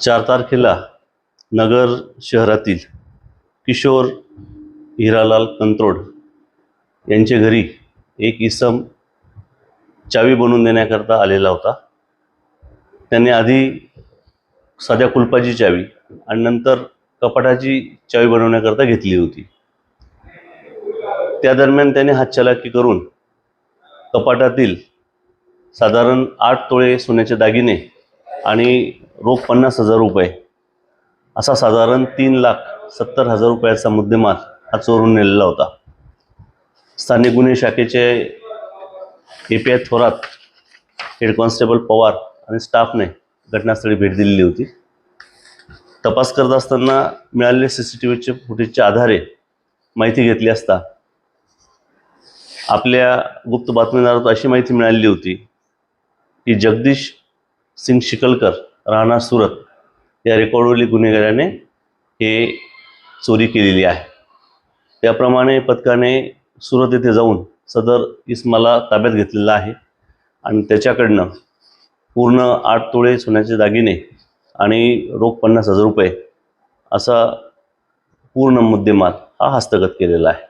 चार तारखेला नगर शहरातील किशोर हिरालाल कंत्रोड यांच्या घरी एक इसम चावी बनवून देण्याकरता आलेला होता. त्याने आधी साध्या कुलपाची चावी आणि नंतर कपाटाची चावी बनवण्याकरता घेतली होती. त्या दरम्यान त्याने हातचलाकी करून कपाटातील साधारण आठ तोळे सोन्याचे दागिने आणि रोख पन्नास हजार रुपये. असा साधारण तीन लाख सत्तर हजार रुपयाचा मुद्देमाल हा चोरून नेलेला होता. स्थानिक गुन्हे शाखेचे A P I Thorat head constable Pawar आणि स्टाफने घटनास्थळी भेट दिलेली होती. तपास करत असताना मिळालेल्या सी सी टी व्हीचे फुटेजच्या आधारे माहिती घेतली असता आपल्या गुप्त बातमीदारात अशी माहिती मिळालेली होती की जगदीश सिंग शिकलकर राणा सुरत या रेकॉर्डवरील गुन्हेगाराने हे चोरी केलेली आहे. त्याप्रमाणे पथकाने सुरत येथे जाऊन सदर इस्माला ताब्यात घेतलेला आहे आणि त्याच्याकडनं पूर्ण आठ तोळे सोन्याचे दागिने आणि रोख पन्नास हजार रुपये असा पूर्ण मुद्देमाल हा हस्तगत केलेला आहे.